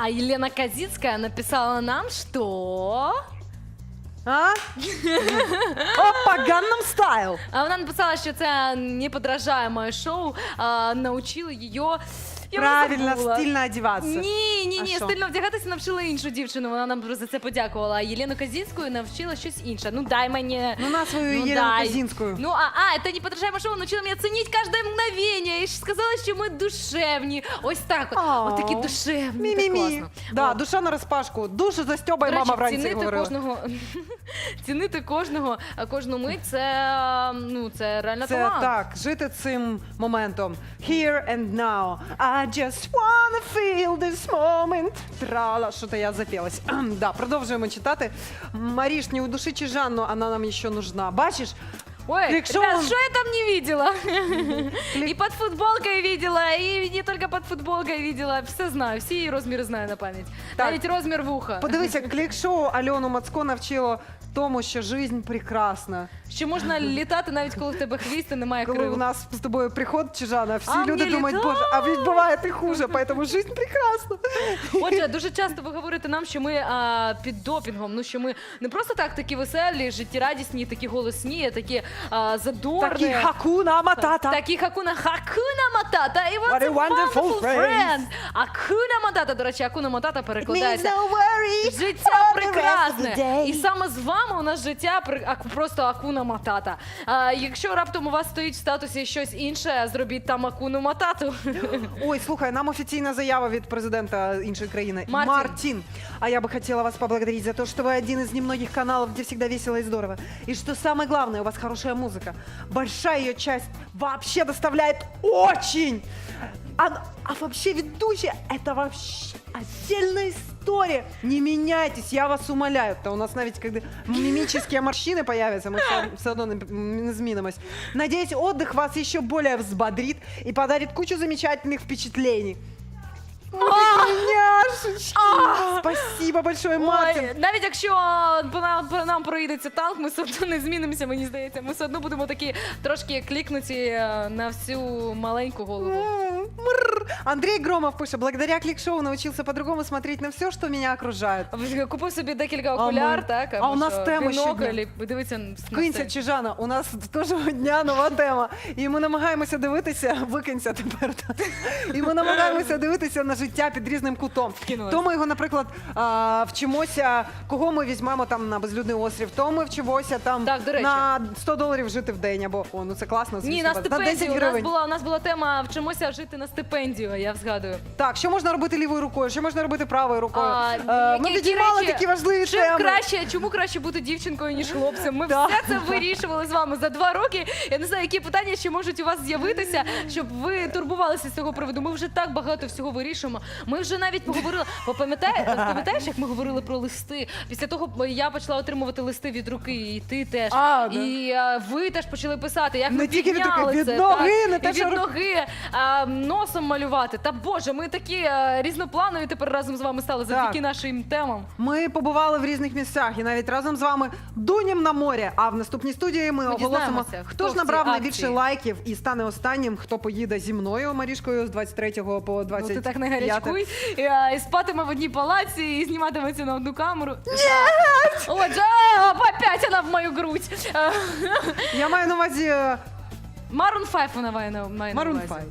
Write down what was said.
А Елена Козицкая написала нам, что... А? Опа, Gangnam Style. А вона написала, що це неподражаемое шоу а, ее її... Я вже Правильно, забула. стильно одеваться. Ні, ні, А ні, що? стильно вдягатися навчила іншу дівчину. Вона нам за це подякувала. А Єлену Казінську навчила щось інше. Ну дай мені. Ну, на свою Елену дай. Казинскую. Ну, а, а, це не подражаємо шоу, навчила мене цінити кожне мгновення. І ж сказала, що ми душевні. Ось так от. Ау. От такі душевні. так Мі-мі-мі. класно. Да, От. душа на розпашку. Душу застьобай, До речі, мама вранці цінити говорила. кожного, цінити кожного, а кожну мить, це, ну, це реально Це талант. так, жити цим моментом. Here and now. I just wanna feel this moment. Трала, что-то я запелась. да, продовжуємо читати. Маріш, не удушите Жанну, она нам ще нужна. Бачиш? Ой, Кликшоу. ребят, что я там не видела? И под футболкой видела, и не только под футболкой видела. Все знаю, всі її розміри знаю на пам'ять. Так. Навіть розмір вуха. Подивися, клік-шоу Альону Мацко навчило тому, що жизнь прекрасна. Що можна літати навіть коли в тебе хвіст і немає Коли крил. у нас з тобою приход Чижана, всі А люди мені думають, літати. боже, а ведь буває і хуже, поэтому жизнь прекрасна. Отже, дуже часто ви говорите нам, що ми а, під допінгом, ну що ми не просто так такі веселі, життєрадісні, такі голосні, такі а, задорні. Такі хакуна матата. Такі хакуна хакуна матата. І What a wonderful phrase. Акуна матата. До речі, акуна матата перекладається. no worries Життя for the rest of the прекрасне, day. і саме з вами у нас життя при- ак- просто акуна матата. А якщо раптом у вас стоїть в статусі щось інше, зробіть там акуну матату. Ой, слухай, нам офіційна заява від президента іншої країни. Мартин. А я бы хотела вас поблагодарить за то, что вы один из немногих каналов, где всегда весело и здорово. И что самое главное, у вас хорошая музыка. Большая ее часть вообще доставляет очень. А, а вообще ведущая, это вообще отдельная история. Не меняйтесь, я вас умоляю. То у нас навіть когда мимические морщины появятся, мы все, равно не- змінимось. Надеюсь, отдых вас еще более взбодрит и подарит кучу замечательных впечатлений. Няшечки! Спасибо большое, Мартин. Ой, навіть якщо по нам, по нам проїдеться танк, ми все одно не змінимося, мені здається. Ми все одно будемо такі трошки клікнуті е, на всю маленьку голову. М, мрр. Андрей Громов пише, благодаря клик-шоу научился по-другому смотреть на все, что меня окружает. Купив собі декілька окуляр, так? а у нас що, тема щодня. і дивиться на Чижана, у нас кожного дня нова тема. І ми намагаємося дивитися, викинься тепер. І ми намагаємося дивитися на життя під різним кутом. То ми його, наприклад, вчимося, кого ми візьмемо там на безлюдний острів, то ми вчимося там Так, до речі. на 100 доларів жити в день, або о, ну це класно. Ні, звісно, на 10 стипендію. У нас була у нас була тема вчимося жити на стипендію. Я згадую. Так, що можна робити лівою рукою, що можна робити правою рукою. А, Е, ми які- підіймали речі- такі важливі Чим теми. краще, чому краще бути дівчинкою ніж хлопцем? Ми Да. все це вирішували з вами за два роки. Я не знаю, які питання ще можуть у вас з'явитися, щоб ви турбувалися з цього приводу. Ми вже так багато всього вирішуємо. Ми вже навіть поговорили. Бо пам'ятаєш, пам'ятаєш, як ми говорили про листи? Після того я почала отримувати листи від руки, і ти теж. А, да. і е, ви теж почали писати. Як Не ми тільки від руки, підняли від це, ноги, так, не і від руки. ноги, а, носом малювати. Та боже, ми такі е, різнопланові тепер разом з вами стали завдяки нашим темам. Ми побували в різних місцях і навіть разом з вами дунім на море. А в наступній студії ми, Ми оголосимо, дізнаємося, хто, хто в ж цій набрав акції. найбільше лайків і стане останнім, хто поїде зі мною Марішкою з 23 по 25. Ну ти так не гарячкуй. І, а, і спатиме в одній палаці і зніматиметься на одну камеру. Отже, а, опять вона в мою грудь. Я маю на увазі е, Марун 5 вона має на має на Maroon увазі. 5.